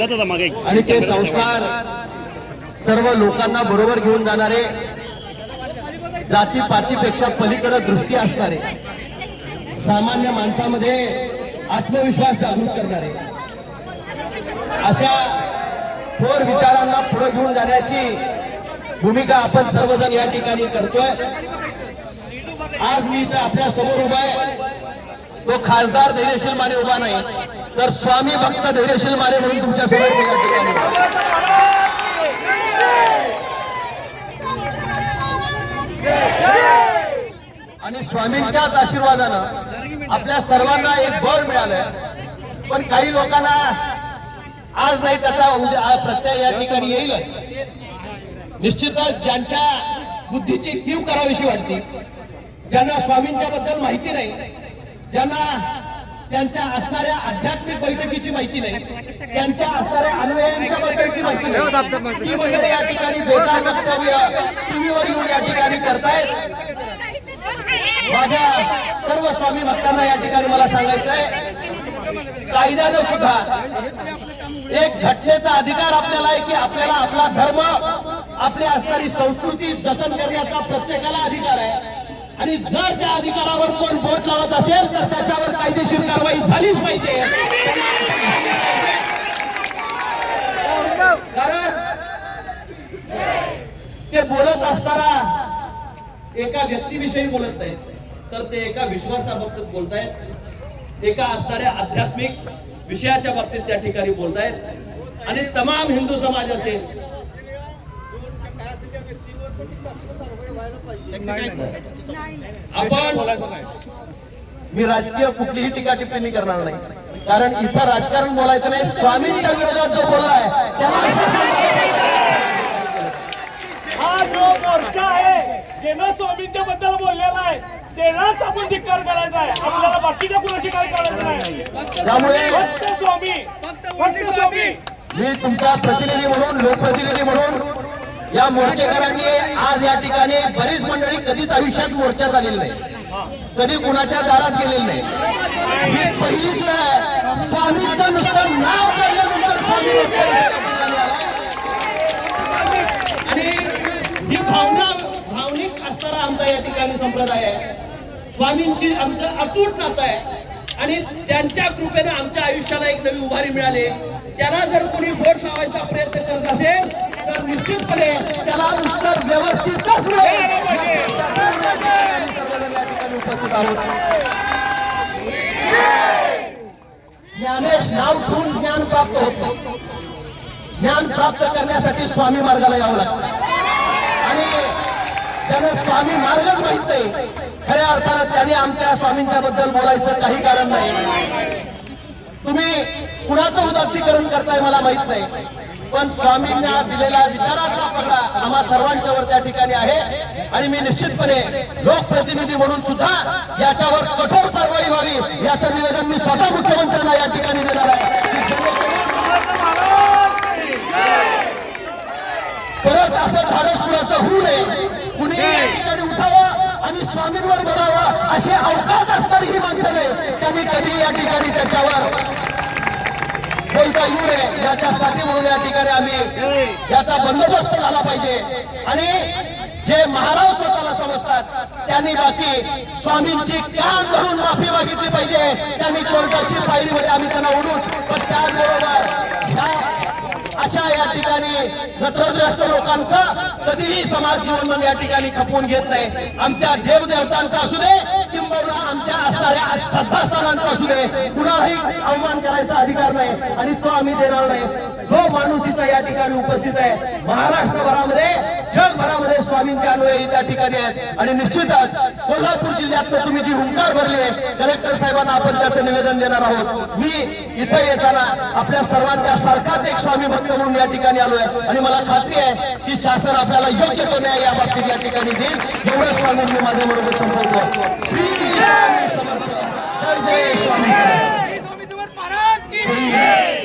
आणि ते संस्कार सर्व लोकांना बरोबर घेऊन जाणारे जाती पातीपेक्षा पलीकडे दृष्टी असणारे सामान्य माणसामध्ये आत्मविश्वास जागृत करणारे अशा थोर विचारांना पुढे घेऊन जाण्याची भूमिका आपण सर्वजण या ठिकाणी करतोय. आज मी इथं आपल्यासमोर उभा आहे. तो खासदार धैर्यशील माने उभा नाही. तर स्वामी भक्त धैर्यशील माने म्हणून तुमच्यासमोर आहे. आणि स्वामींच्याच आशीर्वादानं आपल्या सर्वांना एक बळ मिळालंय पण काही लोकांना आज नाही त्याचा प्रत्यय या ठिकाणी येईलच निश्चितच ज्यांच्या बुद्धीची तीव करावीशी वाटते ज्यांना स्वामींच्या बद्दल माहिती नाही ज्यांना त्यांच्या असणाऱ्या आध्यात्मिक बैठकीची माहिती नाही. त्यांच्या असणाऱ्या अन्वयांच्या बद्दलची माहिती नाही. ती मंडळी या ठिकाणी बेकार वक्तव्य. टीव्हीवर येऊन या ठिकाणी करतायत. माझ्या सर्व स्वामी भक्तांना या ठिकाणी मला सांगायचं आहे कायद्यानं सुद्धा एक घटनेचा अधिकार आपल्याला आहे की आपल्याला आपला धर्म आपली असणारी संस्कृती जतन करण्याचा प्रत्येकाला अधिकार आणि जर त्या अधिकारावर कोण बोट लावत असेल तर त्याच्यावर कायदेशीर कारवाई झालीच पाहिजे. कारण ते बोलत असताना एका व्यक्तीविषयी बोलत नाहीत. तर ते एका विश्वासाबाबतीत बोलतायत. एका असणाऱ्या आध्यात्मिक विषयाच्या बाबतीत त्या ठिकाणी बोलतायत. आणि तमाम हिंदू समाज असेल आपण मी राजकीय कुठलीही टीका टिप्पणी करणार नाही. कारण इथं राजकारण बोलायचं नाही. स्वामींच्या विरोधात जो बोललाय त्याला हा जो मोर्चा आहे जेव्हा स्वामींच्या बद्दल बोललेला आहे तेव्हाच आपण धिक्कार करायचा आहे. आपल्याला बाकीच्या कुणाशी काय करायचं नाही. त्यामुळे फक्त स्वामी फक्त स्वामी. मी तुमचा प्रतिनिधी म्हणून लोकप्रतिनिधी म्हणून या मोर्चेकरांनी आज या ठिकाणी बरीच मंडळी कधीच आयुष्यात मोर्चात आलेली नाही. कधी कुणाच्या दारात गेलेली नाही. मी पहिलीच वेळ आहे. स्वामींचं नुसतं नाव काढल्यानंतर स्वामी आणि ही भावना भावनिक असणारा आमचा या ठिकाणी संप्रदाय आहे. स्वामींची आमचं अतूट नातं आहे. आणि त्यांच्या कृपेने आमच्या आयुष्याला एक नवी उभारी मिळाली. त्याला जर कोणी बोट लावायचा प्रयत्न करत असेल तर निश्चितपणे त्याला उत्तर व्यवस्थितच उपस्थित आहोत ज्ञानेश नाव ठेवून ज्ञान प्राप्त होत ज्ञान प्राप्त करण्यासाठी स्वामी मार्गाला यावं लागतं. आणि ज्यांना स्वामी मार्गच माहीत नाही खऱ्या अर्थानं त्याने आमच्या स्वामींच्या बद्दल बोलायचं काही कारण नाही. तुम्ही कुणाचं उदात्तीकरण करताय मला माहीत नाही. पण स्वामींना दिलेला विचाराचा पगडा आम्हा सर्वांच्यावर त्या ठिकाणी आहे. आणि मी निश्चितपणे लोकप्रतिनिधी म्हणून सुद्धा याच्यावर कठोर कारवाई व्हावी याचं निवेदन मी स्वतः मुख्यमंत्र्यांना या ठिकाणी देणार आहे. परत असं धाडस कुणाचं होऊ नये. कुणी या ठिकाणी उठावं आणि स्वामींवर बोलावं असे अवकाश असणारी ही माणसं नाही. त्यांनी कधी या ठिकाणी त्याच्यावर येऊ नये म्हणून या ठिकाणी आम्ही याचा बंदोबस्त झाला पाहिजे. आणि जे महाराज स्वतःला समजतात त्यांनी बाकी स्वामींची कान धरून माफी मागितली पाहिजे. त्यांनी कोर्टाची पायरीमध्ये आम्ही त्यांना ओढू पण त्याचबरोबर अशा या ठिकाणी नत्रद्रस्त लोकांचा कधीही समाज जीवन या ठिकाणी खपवून घेत नाही. आमच्या देवदेवतांचा असू दे किंबहुना श्रद्धास्थानांचा असू दे कुणालाही अवमान करायचा अधिकार नाही आणि तो आम्ही देणार नाही. जो माणूस इथं या ठिकाणी उपस्थित आहे महाराष्ट्रभरामध्ये जगभरामध्ये स्वामींचे अनुयायी त्या ठिकाणी आहेत. आणि निश्चितच कोल्हापूर जिल्ह्यातनं तुम्ही जी हुंकार भरली कलेक्टर साहेबांना आपण त्याचं निवेदन देणार आहोत. मी इथं येताना आपल्या सर्वांच्या सारखाच एक स्वामी भक्त म्हणून या ठिकाणी आलोय. आणि मला खात्री आहे की शासन आपल्याला योग्य तो न्याय या बाबतीत या ठिकाणी देईल. एवढं स्वामी मी माझ्या बरोबर संपवतो. श्री जय जय स्वामी. समर्थ स्वामी. समर्थ महाराज की श्री